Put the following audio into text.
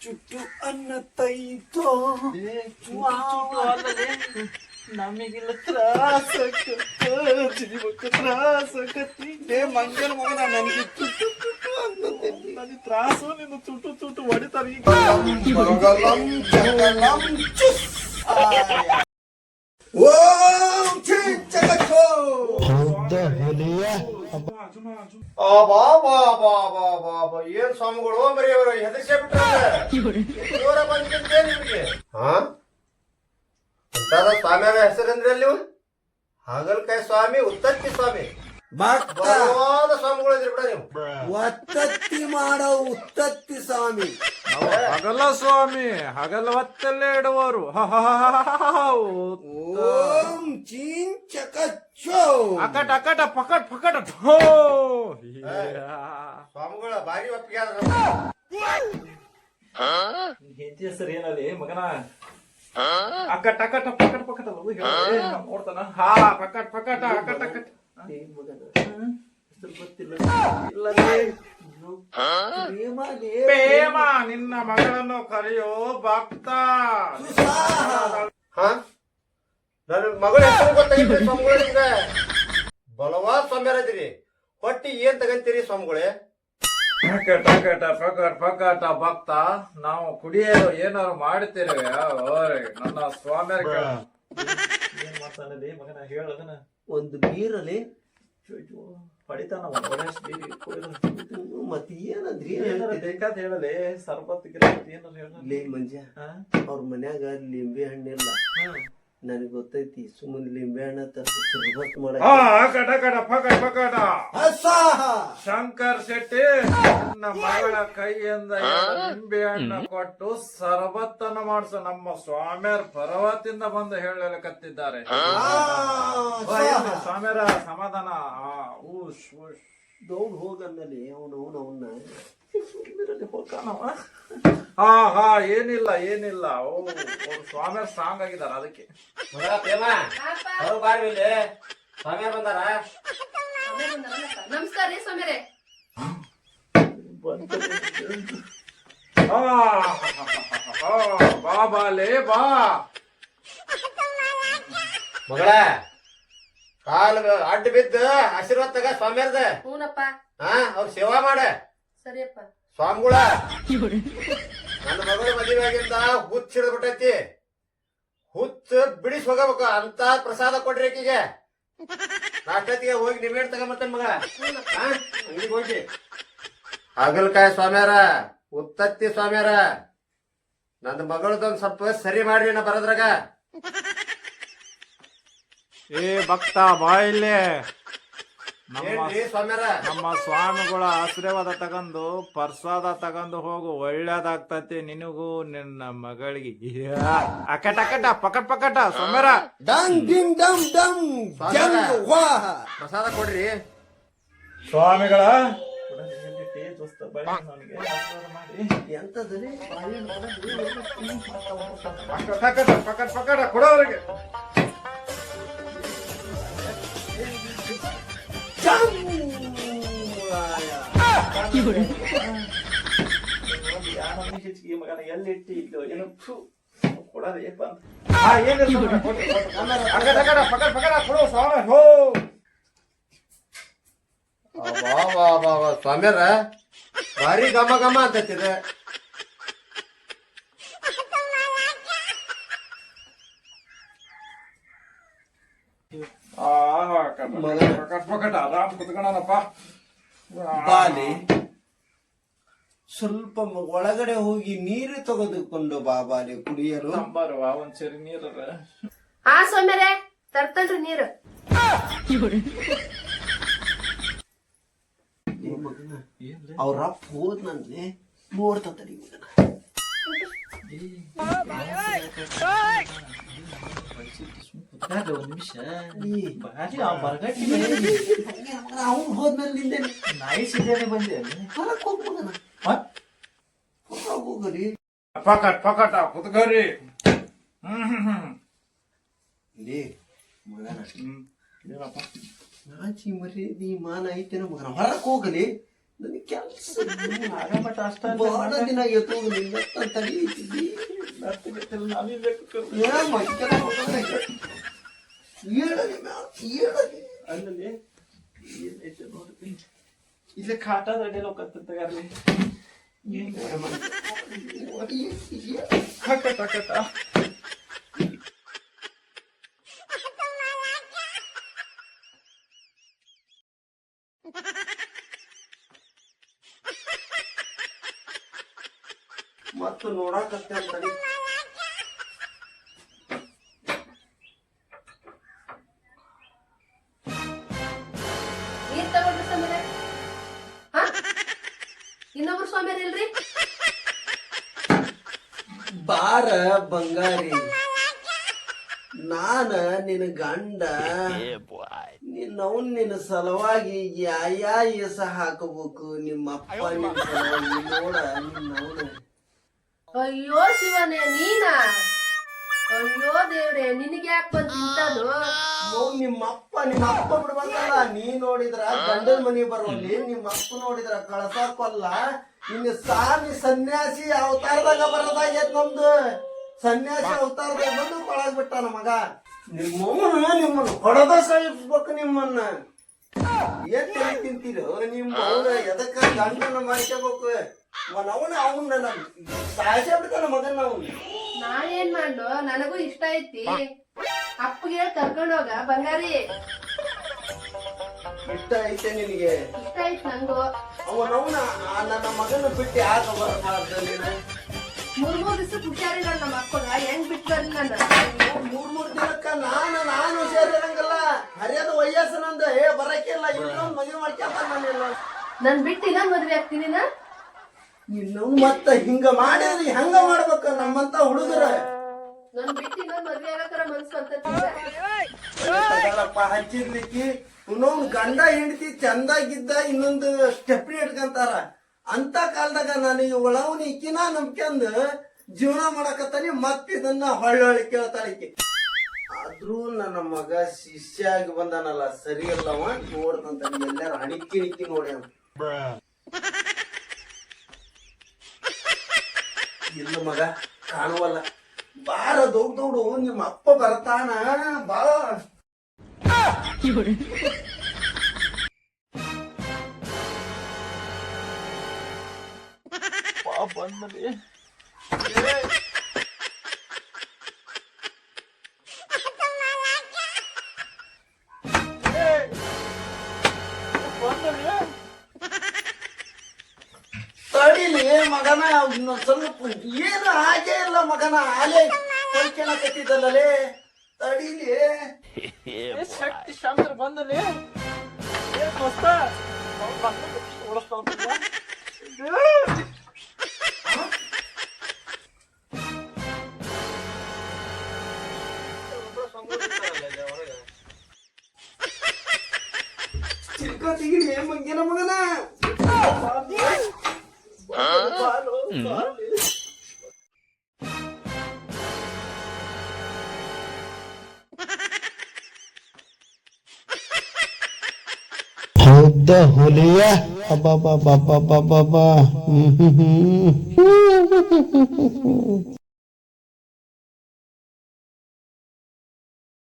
ಚುಟ್ಟು ಅನ್ನತೈತೋ ನಮಗಿಲ್ಲ ತ್ರಾಸಕತ್ತ ಜೀವಕ್ಕೆ ತ್ರಾಸಕತ್ತಿ ಲೇ ಮಂಗನ ನನಗೆ ಚುಟ್ಟು ಚುಟ್ಟು ತ್ರಾಸು ನಿನ್ನ ತುಟ್ಟು ತುಟ್ಟು ಹೊಡಿತಾರ ಈಗ ಓಂ ಬಾ ಬಾ ಬಾ ಬಾ ಬಾ ಬಾ ಏನ್ ಸ್ವಾಮಿಗಳು ಬರೀ ಅವರು ಹೆದರ್ಸೇ ಬಿಟ್ರೆ ಬಂದಿದ್ದೆ ನಿಮ್ಗೆ ಹಾ ಅಂತಾದ ಸ್ವಾಮಿಯರ ಹೆಸರಂದ್ರೆ ಅಲ್ಲಿ ಹಾಗಲ್ಕಾಯಿ ಸ್ವಾಮಿ ಉತ್ತತ್ತಿ ಸ್ವಾಮಿ ಬಲವಾದ ಸ್ವಾಮಿಗಳು ಇದ್ರಿ ಬಿಡ ನೀವು ಒತ್ತತ್ತಿ ಮಾಡೋ ಉತ್ತತ್ತಿ ಸ್ವಾಮಿ ಹಗಲ ಸ್ವಾಮಿ ಹಗಲ ಹೊತ್ತಲ್ಲೇ ಇಡುವರು ಅಕಟ ಅಕಟ ಪಕಟ್ ಪಕಟ ಢೋ ಸ್ವಾಮಿಗಳ ಬಾರಿ ಒಪ್ಪಿಗೆ ಆದ್ರ ಹೆಂಡತಿ ಹೆಸರು ಏನಲ್ಲಿ ಮಗನ? ಅಕಟ ಅಕಟ ಪಕಟ್ ಪಕಟ ನೋಡ್ತಾನ. ಹಾ ಪಕಟ್ ಪಕಟ ಅಕಟ ಅಕಟ ಪ್ರೇಮ ನಿನ್ನ ಮಗಳನ್ನು ಕರೆಯೋ ಭಕ್ತ. ಹಾ? ನನ್ನ ಮಗಳ ಹೆಸರು ನಿಮ್ಗೆ ಬಲವಾದ ಸ್ವಾಮಿಯರ ಹೊಟ್ಟಿ ಏನ್ ತಗಂತೀರಿ ಸ್ವಾಮಿಗಳೇ? ಪಕಟ ಪಕಟ ಪಕಟ ಪಕಟ ಭಕ್ತ ನಾವು ಕುಡಿಯೋ ಏನಾರು ಮಾಡುತ್ತೇವೆ ಓಯ್ ನನ್ನ ಸ್ವಾಮಿಯರ್ ಕೇಳ. ಏನ್ ಮಾತಾಡಲಿ ಮಗನ ಹೇಳದನ ಒಂದು ಬೀರಲ್ಲಿ ಪಡಿತಾನ ಮತ್ತೆ ಏನಂದ್ರಿ? ಬೇಕಾದ ಹೇಳಲಿ. ಸರ್ಬತ್ ಗಿರ್ಬತ್ ಏನಾರ ಹೇಳ ಲೇ ಮಂಜ ಅವ್ರ ಮನ್ಯಾಗ ಲಿಂಬೆ ಹಣ್ಣಿಲ್ಲ. ನನಗೆ ಗೊತ್ತೈತಿ ಸುಮ್ಮನೆ ಲಿಂಬೆ ಹಣ್ಣ ತರ್ಸಿ ಸರ್ಬತ್ ಆ, ಪಕಟ ಪಕಟ. ಶಂಕರ್ ಶೆಟ್ಟಿ ನನ್ನ ಮಗಳ ಕೈಯಿಂದ ಎರಡು ನಿಂಬೆ ಹಣ್ಣು ಕೊಟ್ಟು ಸರ್ಬತ್ತನ್ನು ಮಾಡಿಸ. ನಮ್ಮ ಸ್ವಾಮಿಯರ್ ಪರ್ವತಿಂದ ಬಂದು ಹೇಳಲಿಕತ್ತಿದ್ದಾರೆ ಸ್ವಾಮಿಯರ ಸಮಾಧಾನ. ಆ, ಊಶ್ ಊಶ್ ದೌಡ್ ಹೋಗನ್ನಲ್ಲಿ ಅವನು ಅವನು ಅವನ್ನ ಹೋಗ್ತಾನವ. ಹಾ ಹಾ ಏನಿಲ್ಲ ಏನಿಲ್ಲ. ಓ ಅವ್ರು ಸ್ವಾಮಿಯರ್ ಸ್ಟ್ರಾಂಗ್ ಆಗಿದಾರ ಅದಕ್ಕೆ. ಮಗಳ ಪ್ರೇಮ ಅವ್ರು ಬಾರಿ ಇಲ್ಲಿ ಸ್ವಾಮಿಯರ್ ಬಂದಾರ? ನಮಸ್ಕಾರ ರೀ ಸ್ವಾಮಿಯರೇ. ಆ, ಆ, ಬಾ ಬಾಲೆ ಬಾ. ಮಗಳ ಕಾಲ ಅಡ್ಡ ಬಿದ್ದ ಆಶೀರ್ವಾದ ತಗ ಸ್ವಾಮಿಯರ್ದ ಹೂನಪ್ಪ. ಹಾ ಅವ್ರ ಸೇವಾ ಮಾಡ. ಸರಿಯಪ್ಪ. ಸ್ವಾಮಿಗಳ ನನ್ನ ಮಗಳ ಮದುವೆ ಆಗಿಂದ ಹುಚ್ಚ ಹಿಡಿದು ಬಿಟ್ಟೈತಿ ಹುಚ್ಚ ಬಿಡಿಸಿ ಹೋಗಬೇಕು ಅಂತ ಪ್ರಸಾದ ಕೊಡ್ರಿ ಆಕಿಗೆ. ನಾಷ್ಟೊತ್ತಿಗೆ ಹೋಗಿ ನಿಮ್ಮೇಡ್ ತಗೊಂಬರ್ತೇನೆ ಮಗ ಅಂಗಡಿಗೆ ಹೋಗಿ. ಹಾಗಲ್ಕಾಯಿ ಸ್ವಾಮ್ಯಾರ ಉತ್ತತ್ತಿ ಸ್ವಾಮ್ಯಾರ ನನ್ನ ಮಗಳದೊಂದ್ ಸ್ವಲ್ಪ ಸರಿ ಮಾಡ್ರಿ ನಾ ಬರೋದ್ರಾಗ. ಏ ಭಕ್ತ ಬಾ ಇಲ್ಲಿ ನಮ್ಮ ಸ್ವಾಮಿಗಳ ಆಶೀರ್ವಾದ ತಗೊಂಡು ಪ್ರಸಾದ ತಗೊಂಡು ಹೋಗು ಒಳ್ಳೇದಾಗ್ತತಿ ನಿನಗೂ ನಿನ್ನ ಮಗಳಿಗೆ. ಅಕಟ ಅಕಟ ಪಕಟ್ ಪಕಟ ಸೊಮ್ಯರ ಡಂಗ್ ಡಿಂಗ್ ಡಮ್ ಡಮ್ ಜಂಗ್ ವಾಹ ಪ್ರಸಾದ ಕೊಡ್ರಿ. ಸ್ವಾಮಿಗಳ. ಎಂತದ್ರಿ? ಪಕಟ್ ಪಕಟ ಕೊಡೋರಿಗೆ ಹೆಚ್ಚಿಗೆ ಮಗನ ಏಪ್ಪ ಅಂತ. ಹೋ ಸ್ವಾಮ್ಯಾರ ಭಾರಿ ಗಮ ಗಮ ಅಂತೈತಿದ ಪಕಟ್ ಪಕಟ ಆರಾಮ್ ಕುತ್ಕೊಳ್ಳೋಣಪ್ಪ ಬಾಲಿ ಸ್ವಲ್ಪ ಒಳಗಡೆ ಹೋಗಿ ನೀರು ತೆಗೆದುಕೊಂಡು ಬಾ ಕುಡಿಯರು ಕುಡಿಯಲು ನಂಬರ್ವ ಒಂದ್ಸರಿ ನೀರರ ಹಾ ಸ್ವಾಮಿಯರೇ ತರ್ತಲ್ರಿ ನೀರು. ಅವ್ರ ಅಪ್ಪ ಹೋದ್ನಂದ್ರೆ ನೋಡ್ತಾ ಅವ್ನು ಹೋದ್ಮೇಲೆ ನಿಂದೆ ನಾಯಿ ಸಿದ್ದೇನೆ ಬಂದೆ. ಹೊರಕ್ ಹೋಗ್ ಮಗನ ಹೊರಗ್ ಹೋಗರಿ. ಪಕಟ್ ಪಕಟ ಕುತ್ಕರಿ. ಲೇ ಮಗನ ನಾಚಿ ಮರ್ಯಾದಿ ಮಾನ ಐತೇನ ಮಗನ. ಹೊರಕ್ ಹೋಗಲಿ. ನನಗೆ ಕೆಲಸ ಅಷ್ಟ ಬಹಳ ದಿನ ನಿನ್ನ ತಡಿ ಐತಿದ್ದಿ. ಏ ಮೈಕೆಲ್ಲ ಹೋಗಲ್ಲ. ಏಳಲಿ ಮ್ಯಾಲ್, ಏಳಲಿ. ಅಲ್ಲಿ ಏನೈತೆ ನೋಡಿ ಇಲ್ಲೇ ಕಾಟದ ಅಡ್ಡಿ ಹೋಗತ್ತ ತಗಾರ್ಲಿ ಒಡಿ, ಏ. ಕಟ ಕಟ ಮತ್ತು ನೋಡಾಕತ್ತೆ ಅಂತ ತಡಿ. ನೀರ್ ತಗೊಳ್ರಿ ಸ್ವಾಮಿರೆ ಹಾ? ಇನ್ನೊಬ್ರು ಸ್ವಾಮಿಯರ್ ಇಲ್ರಿ? ಬಾರ ಬಂಗಾರಿ. ನಾನ ನಿನ್ನ ಗಂಡ. ನಿನ್ನವ್ ನಿನ್ನ ಸಲುವಾಗಿ ಯಾ ಎಸ ಹಾಕಬೇಕು? ನಿಮ್ಮ ಅಪ್ಪ ನಿನ್ನ ಸಲುವಾಗಿ ನೋಡ ನಿನ್ನವನ ಅಯ್ಯೋ ಶಿವನೇ, ನೀನಾ? ಅಯ್ಯೋ ದೇವ್ರೆ ನಿನಗೆ ಯಾಕೆ ಬಂದ್ ನಿಂತಾನು ನಿಮ್ಮಪ್ಪ ನಿಮ್ಮ ಅಪ್ಪ ನೀ ನೋಡಿದ್ರ ಗಂಡನ ಮನಿ ಬರೋಲ್ಲಿ ನಿಮ್ಮ ಅಪ್ಪ ನೋಡಿದ್ರ ಕಳಸಾಕೊಲ್ಲ. ನಿನ್ನ ಸಾಮಿ ಸನ್ಯಾಸಿ ಅವತಾರದಾಗ ಬರೋದಾಗೈತ್ ನಮ್ದು. ಸನ್ಯಾಸಿ ಅವತಾರದಾಗ ಬಂದು ಕೊಳಗ್ ಬಿಟ್ಟಾನ ಮಗ. ನಿಮ್ಮವನ ನಿಮ್ಮನ್ನ ಹೊಡೆದ ಸಹಿಸ್ಬೇಕು ನಿಮ್ಮನ್ನ. ಏನ್ ತಿಂತೀರೋ ನಿಮ್ಮ ಎದಕ್ಕ ಗಂಡನ ಮಾಡ್ಕೋಬೇಕು ಅವನ ಅವನ್ನ ಸಾಯಿಸೇ ಬಿಡ್ತಾನ ಮಗನ ಅವನು. ನಾ ಏನ್ ಮಾಡ್ಲು? ನನಗೂ ಇಷ್ಟ ಐತಿ. ಅಪ್ಪಗೆ ಕರ್ಕೊಂಡೋಗ ಬಂಗಾರಿ. ಇಷ್ಟ ಐತೆ ನಿನಗೆ? ಇಷ್ಟ ಐತ್ ನಂಗೂ. ಅವನವನ ನನ್ನ ಮಗನ ಬಿಟ್ಟು ಯಾಕೆ ಬರಬಾರ್ದು ನೀನು ಮೂರ್ ಮೂರ್ ದಿವಸ ಹುಷಾರಿ ನಮ್ಮ ಅಪ್ಪಗ. ಹೆಂಗ್ ಬಿಟ್ಟು ನನ್ನ? ಮೂರ್ ಮೂರ್ ದಿನಕ್ಕ ನಾನು ನಾನು ಹುಷಾರಿರಂಗಲ್ಲ ಹರಿಯದ ವಯಸ್ಸು ನಂದು. ಏ ಬರಕ್ಕಿಲ್ಲ ಇನ್ನೊಂದು ಮದುವೆ ಮಾಡ್ಕೊಂತ ನಾನು ನನ್ ಬಿಟ್ಟು ಇನ್ನೊಂದು ಮದುವೆ ಆಗ್ತೀನಿ ನಾ? ಇನ್ನೊಂದ್ ಮತ್ತ ಹಿಂಗ ಮಾಡಿದ್ರೆ ಹೆಂಗ ಮಾಡ್ಬೇಕ ನಮ್ಮಂತ ಹುಡುಗರ? ನನ್ ಹಚ್ಚಿರ್ಲಿಕ್ಕೆ ಇನ್ನೊಂದ್ ಗಂಡ ಹೆಂಡತಿ ಚಂದಾಗಿದ್ದ ಇನ್ನೊಂದು ಸ್ಟೆಪ್ನಿ ಇಟ್ಕಂತಾರ. ಅಂತ ಕಾಲದಾಗ ನನಗೆ ಒಳವನ್ ಇಕ್ಕಿನ ನಂಬ್ಕೊಂಡ್ ಜೀವನ ಮಾಡಕತ್ತಾನಿ ಮತ್ ಇದನ್ನ ಹೊಳ್ಳೊಳ್ಳಿ ಕೇಳ್ತಾಳ ಈಕಿ. ಆದ್ರೂ ನನ್ನ ಮಗ ಶಿಷ್ಯ ಆಗಿ ಬಂದಾನಲ್ಲ ಸರಿ ಅಲ್ಲವ? ನೋಡ್ದಂತ ಎಲ್ಲಾರು ಅಣಿಕಿ ನಿಕ್ಕಿ ನೋಡಿ ಅವ್ನು. ಇಲ್ಲ ಮಗ ಕಾಣುವಲ್ಲ. ಬಾರ ದೊಡ್ಡ ದೊಡ್ಡು ನಿಮ್ಮ ಅಪ್ಪ ಬರ್ತಾನ. ಬಾ. ಬಂದ್ಮೇಲೆ. ಅವ್ನ ಸ್ವಲ್ಪ ಏನು ಹಾಗೆ ಇಲ್ಲ ಮಗನ ಹಾಲೆ ಕೈಕೆಲ್ಲ ಕಟ್ಟಿದ್ದಲ್ಲೇ ತಡೀಲಿ. ಶಕ್ತಿ ಶಾಂತರ ಬಂದಲ್ಲಿ ಏ ತೆಗಿಲಿ ಮಂಗೇನ? ಬಂದ Mm. How the hell? Ba ba ba ba ba ba ba. Hmm, hmm, hmm.